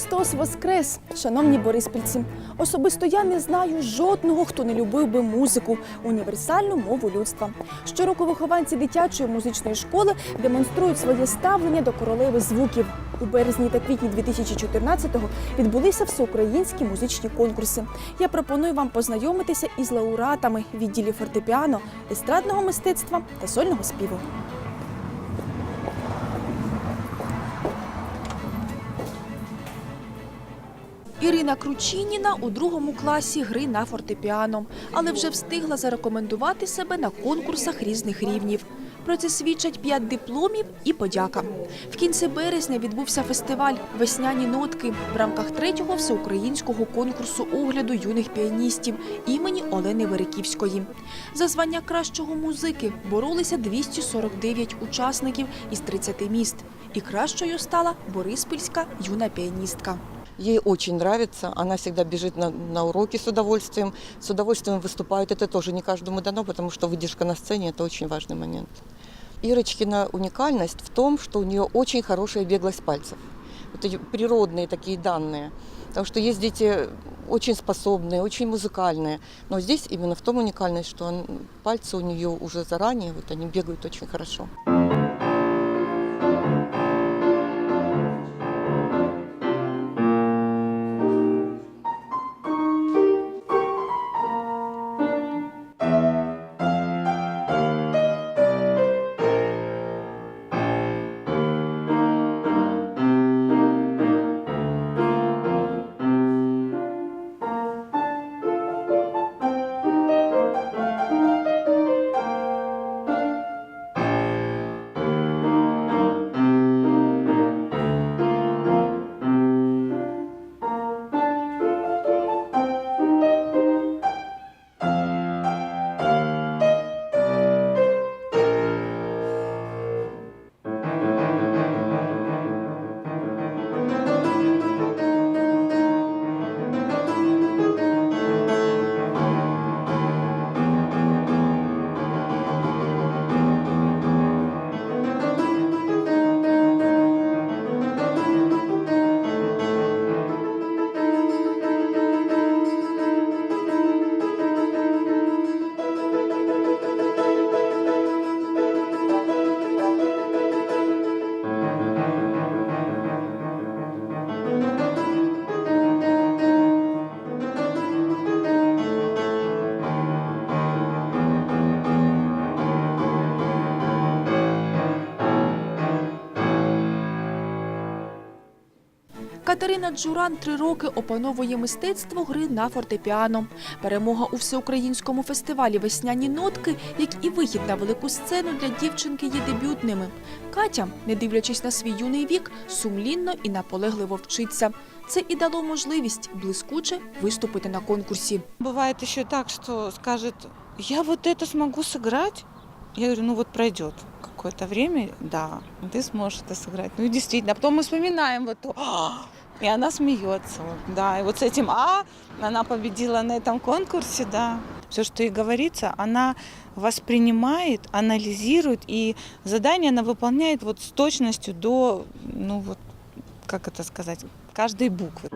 Христос Воскрес, шановні бориспільці. Особисто я не знаю жодного, хто не любив би музику, універсальну мову людства. Щороку вихованці дитячої музичної школи демонструють своє ставлення до королеви звуків. У березні та квітні 2014-го відбулися всеукраїнські музичні конкурси. Я пропоную вам познайомитися із лауреатами відділів фортепіано, естрадного мистецтва та сольного співу. Ірина Кручиніна у другому класі гри на фортепіано, але вже встигла зарекомендувати себе на конкурсах різних рівнів. Про це свідчать п'ять дипломів і подяка. В кінці березня відбувся фестиваль Весняні нотки в рамках третього всеукраїнського конкурсу огляду юних піаністів імені Олени Вериківської. За звання кращого музики боролися 249 учасників із 30 міст. І кращою стала Бориспільська юна піаністка. Ей очень нравится, она всегда бежит на, на уроки с удовольствием, с удовольствием выступает. Это тоже не каждому дано, потому что выдержка на сцене – это очень важный момент. Ирочкина уникальность в том, что у нее очень хорошая беглость пальцев. Это её природные такие данные. Потому что есть дети очень способные, очень музыкальные. Но здесь именно в том уникальность, что он- пальцы у нее уже заранее, вот они бегают очень хорошо. Катерина Джуран три роки опановує мистецтво гри на фортепіано. Перемога у всеукраїнському фестивалі Весняні нотки, як і вихід на велику сцену для дівчинки є дебютними. Катя, не дивлячись на свій юний вік, сумлінно і наполегливо вчиться. Це і дало можливість блискуче виступити на конкурсі. Бывает еще так, что скажет, я вот это смогу сыграть. Я говорю, ну вот пройдет какое-то время, да, ты сможешь это сыграть. Ну и действительно, а потом мы вспоминаем вот то, «А!» и она смеется, вот, да, и вот с этим «а» она победила на этом конкурсе, да. Все, что ей говорится, она воспринимает, анализирует, и задание она выполняет вот с точностью до, ну вот, как это сказать, каждой буквы.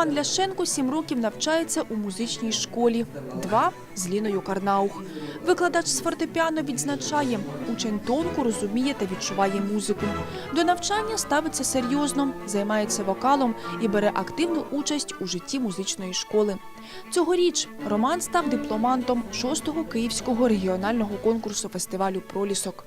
Роман Ляшенко сім років навчається у музичній школі, два з Ліною Карнаух. Викладач з фортепіано відзначає, учень тонко розуміє та відчуває музику. До навчання ставиться серйозно, займається вокалом і бере активну участь у житті музичної школи. Цьогоріч Роман став дипломантом 6-го київського регіонального конкурсу фестивалю Пролісок.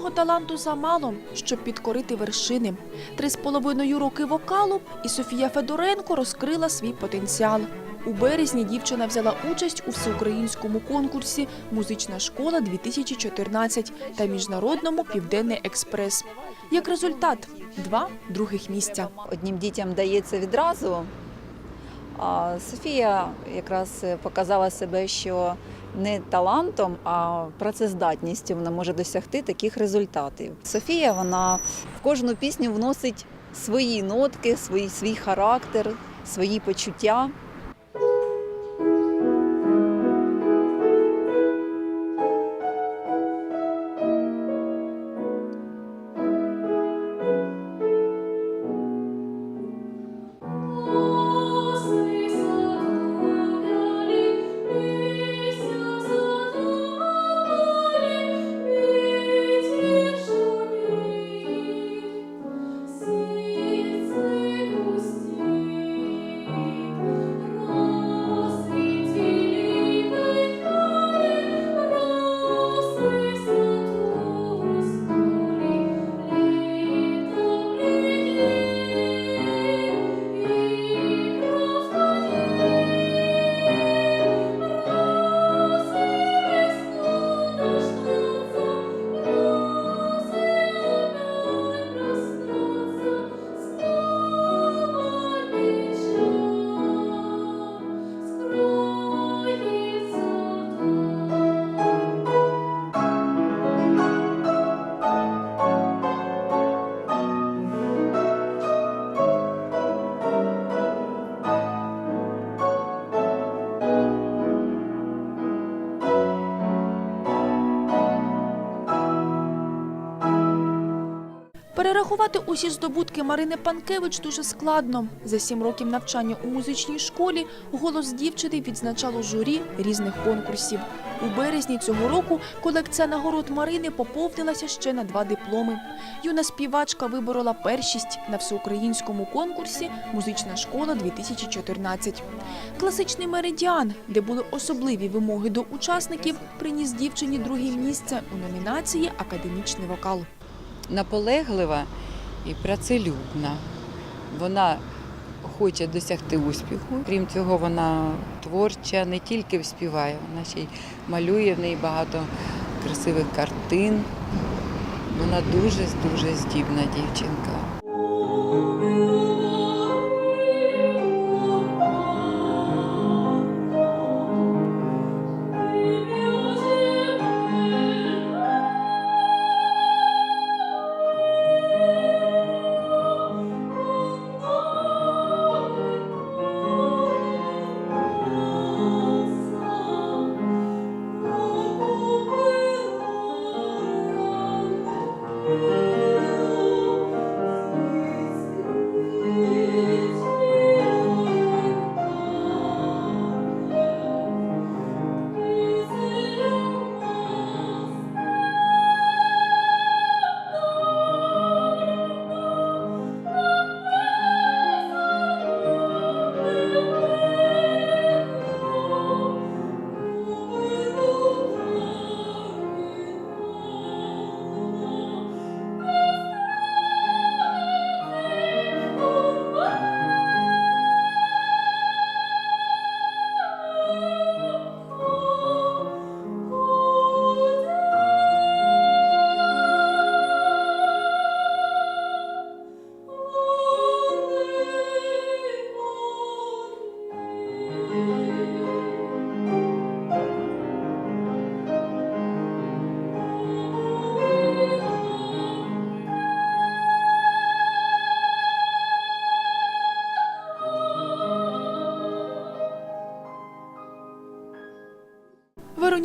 Одного таланту замало, щоб підкорити вершини. Три з половиною роки вокалу, і Софія Федоренко розкрила свій потенціал. У березні дівчина взяла участь у всеукраїнському конкурсі Музична школа 2014 та міжнародному Південний експрес. Як результат, два других місця. одним дітям дається відразу. А Софія якраз показала себе, що не талантом, а працездатністю вона може досягти таких результатів. Софія вона в кожну пісню вносить свої нотки, свій, свій характер, свої почуття. Перерахувати усі здобутки Марини Панкевич дуже складно. За сім років навчання у музичній школі голос дівчини відзначало журі різних конкурсів. У березні цього року колекція нагород Марини поповнилася ще на два дипломи. Юна співачка виборола першість на всеукраїнському конкурсі Музична школа 2014. Класичний меридіан, де були особливі вимоги до учасників, приніс дівчині друге місце у номінації Академічний вокал. Наполеглива і працелюбна. Вона хоче досягти успіху. Крім цього, вона творча, не тільки співає, вона ще й малює в неї багато красивих картин. Вона дуже дуже здібна дівчинка.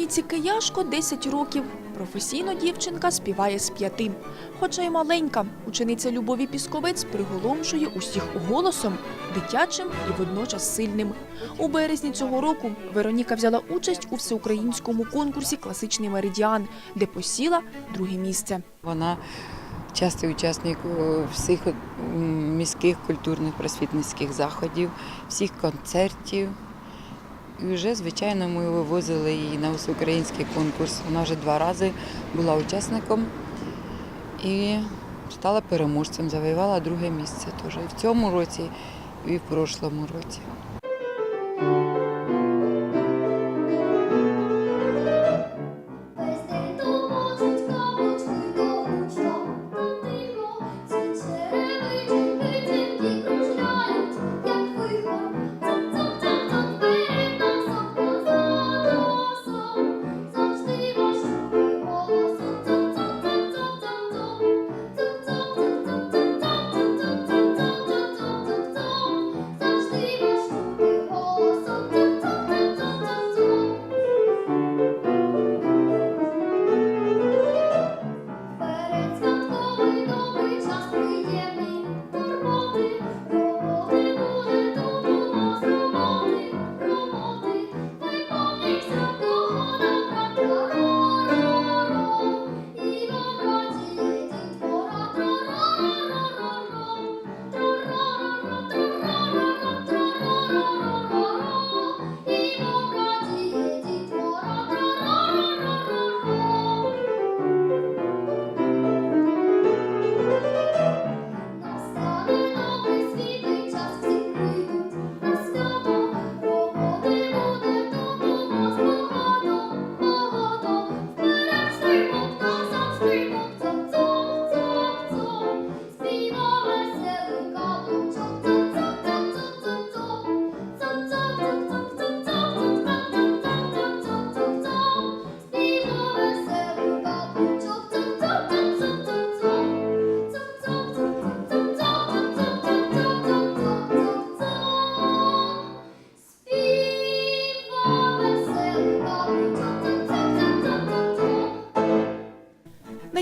Вероніці Кияшко 10 років. Професійно дівчинка співає з п'яти. Хоча й маленька, учениця Любові Пісковець приголомшує усіх голосом, дитячим і водночас сильним. У березні цього року Вероніка взяла участь у всеукраїнському конкурсі Класичний меридіан, де посіла друге місце. Вона частий учасник е, всіх міських культурних просвітницьких заходів, всіх концертів. І вже, звичайно, ми вивозили її на всеукраїнський конкурс. Вона вже два рази була учасником і стала переможцем, завоювала друге місце теж. І в цьому році, і в прошлому році.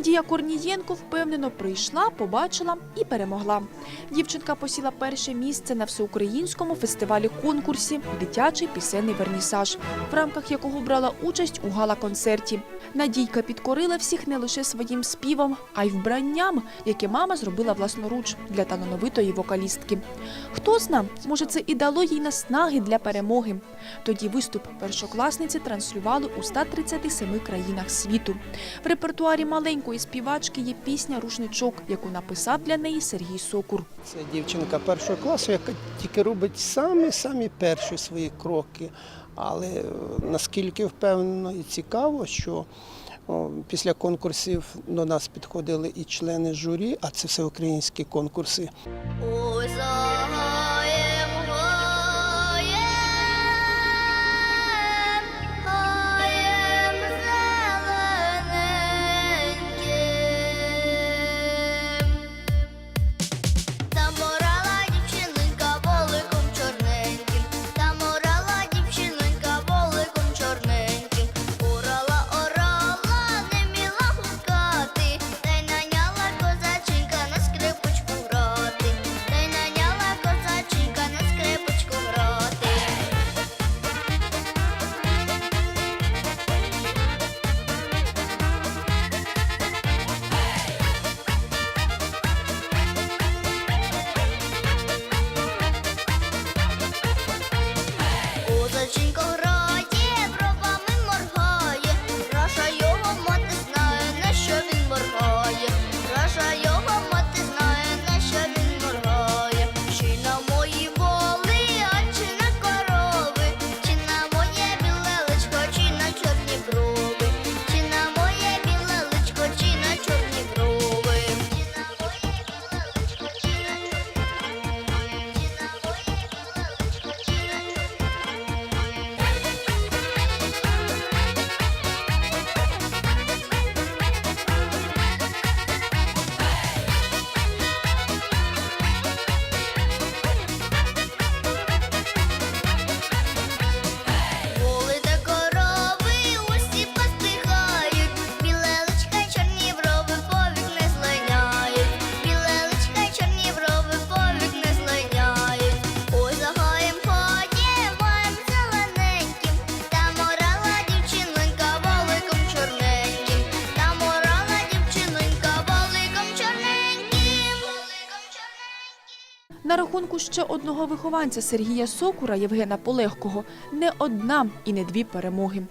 Надія Корнієнко впевнено прийшла, побачила і перемогла. Дівчинка посіла перше місце на всеукраїнському фестивалі конкурсі Дитячий пісенний вернісаж, в рамках якого брала участь у гала-концерті. Надійка підкорила всіх не лише своїм співом, а й вбранням, яке мама зробила власноруч для талановитої вокалістки. Хто зна, може, це і дало їй наснаги для перемоги. Тоді виступ першокласниці транслювали у 137 країнах світу. В репертуарі маленької співачки є пісня Рушничок, яку написав для неї Сергій Сокур. Це дівчинка першого класу, яка тільки робить самі-самі перші свої кроки. Але е, наскільки впевнено і цікаво, що Після конкурсів до нас підходили і члени журі, а це всеукраїнські конкурси. Рахунку ще одного вихованця Сергія Сокура Євгена Полегкого не одна і не дві перемоги.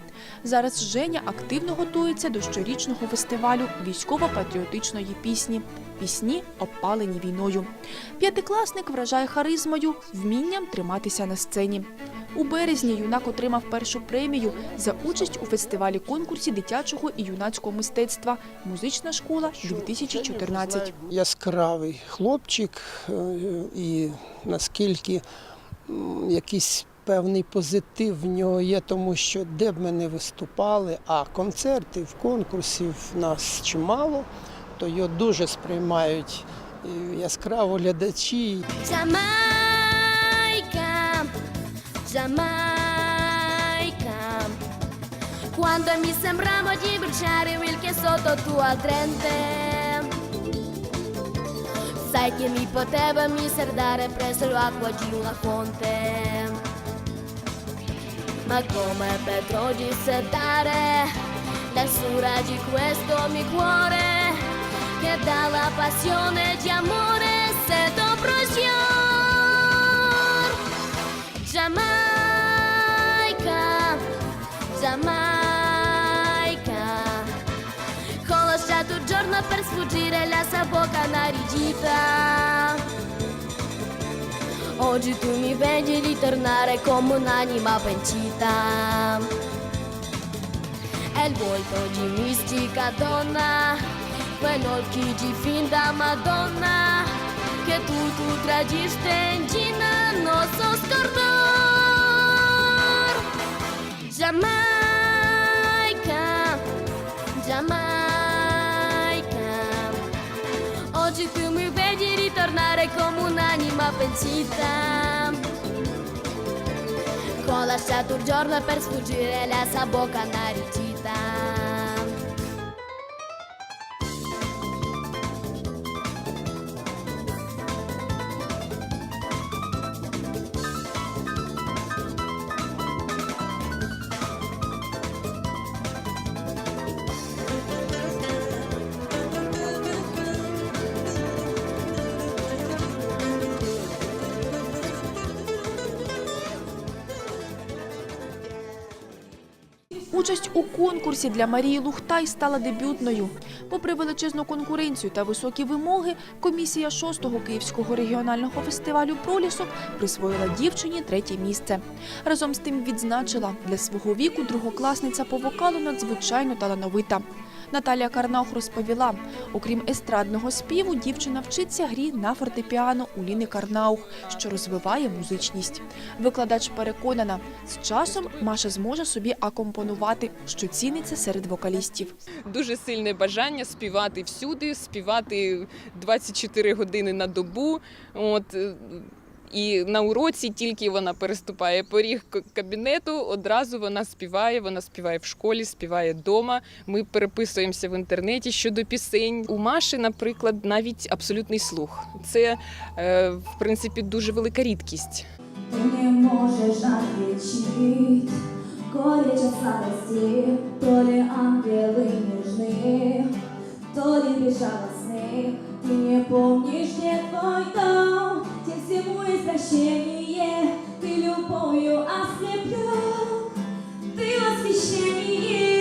Зараз Женя активно готується до щорічного фестивалю військово-патріотичної пісні. Пісні опалені війною. П'ятикласник вражає харизмою, вмінням триматися на сцені. У березні юнак отримав першу премію за участь у фестивалі конкурсі дитячого і юнацького мистецтва Музична школа 2014. Яскравий хлопчик, е, і наскільки м, якийсь певний позитив в нього є, тому що де б ми не виступали, а концертів, конкурсів нас чимало, то його дуже сприймають е, яскраво глядачі. Di bruciare il che sotto tua trente. Sai che mi poteva miserdare presso l'acqua di una fonte. Ma come potrò dissettare l'arsura di questo mio cuore che dalla passione di amore se dobro sfior Giamaica, Giamaica un giorno per sfuggire la sua bocca narigita Oggi tu mi vedi ritornare come un'anima pencita è il volto di mistica donna, quegli occhi di finta Madonna, che tu tu tradiste in Gina, non so scordar. Giamaica, Giamaica, vedi ritornare come un'anima pentita Ho lasciato un giorno per sfuggire la sua bocca naricita. Конкурсі для Марії Лухтай стала дебютною. Попри величезну конкуренцію та високі вимоги, комісія 6-го Київського регіонального фестивалю пролісок присвоїла дівчині третє місце. Разом з тим відзначила, для свого віку другокласниця по вокалу надзвичайно талановита. Наталія Карнаух розповіла, окрім естрадного співу, дівчина вчиться грі на фортепіано у Ліни Карнаух, що розвиває музичність. Викладач переконана, з часом Маша зможе собі акомпонувати, що ціниться серед вокалістів. дуже сильне бажання співати всюди, співати 24 години на добу. От, е, і на уроці тільки вона переступає поріг к- кабінету, одразу вона співає. Вона співає в школі, співає вдома. Ми переписуємося в інтернеті щодо пісень. У Маші, наприклад, навіть абсолютний слух. Це е, в принципі дуже велика рідкість. Ты не можешь отличить горечь от сладости, то ли ангелы нежны, то ли безжалостны. Ты не помнишь, где твой дом, всему есть. Ты любовью ослеплен, ты восхищение.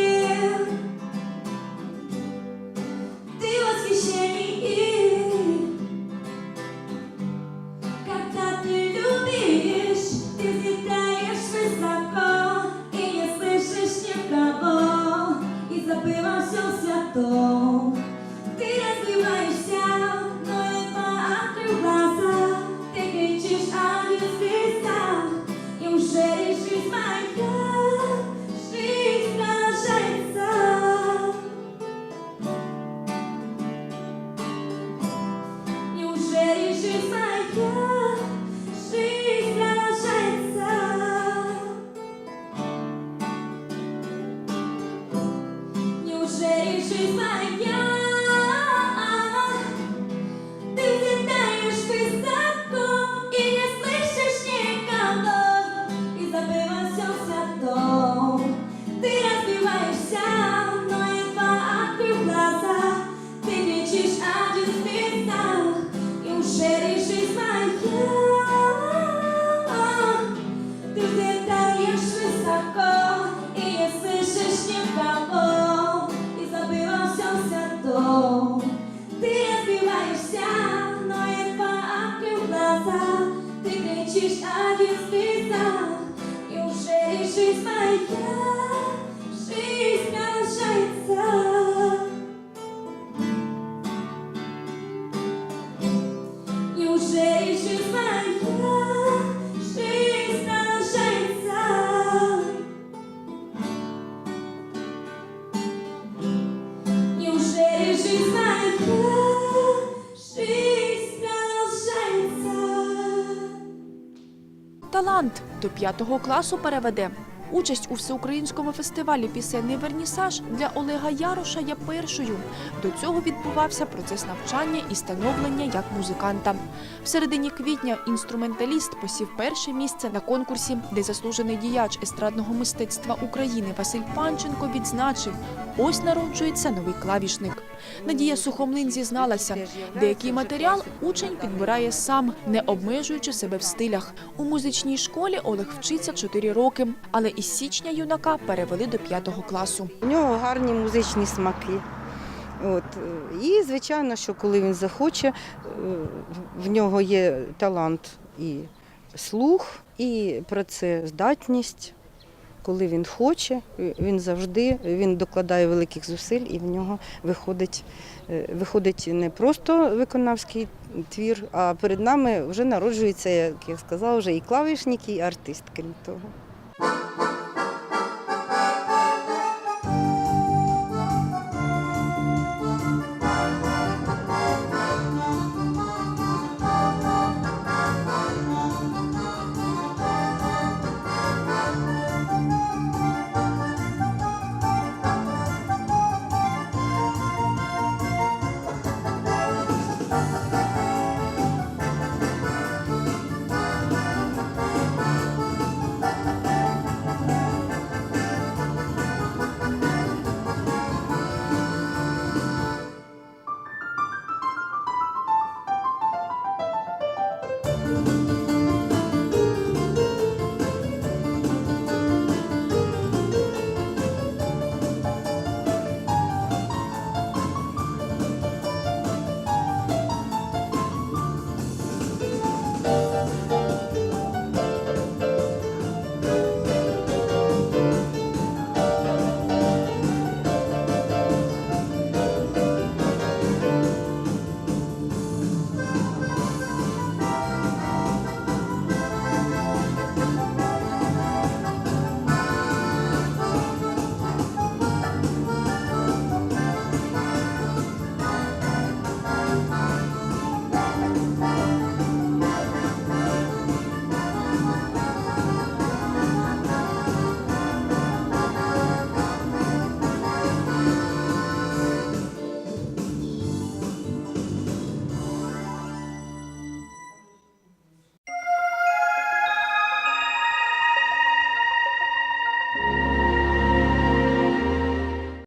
До п'ятого класу переведе. Участь у всеукраїнському фестивалі Пісенний Вернісаж для Олега Яроша є першою. До цього відбувався процес навчання і становлення як музиканта. В середині квітня інструменталіст посів перше місце на конкурсі, де заслужений діяч естрадного мистецтва України Василь Панченко відзначив: ось народжується новий клавішник. Надія Сухомлин зізналася, деякий матеріал учень підбирає сам, не обмежуючи себе в стилях. У музичній школі Олег вчиться 4 роки, але із січня юнака перевели до 5 класу. У нього гарні музичні смаки. От. І, звичайно, що коли він захоче, е, в нього є талант і слух, і працездатність. Коли він хоче, е, він завжди він докладає великих зусиль і в нього виходить, е, виходить не просто виконавський твір, а перед нами вже народжується, як я сказала, вже і клавішник, і артист, крім того.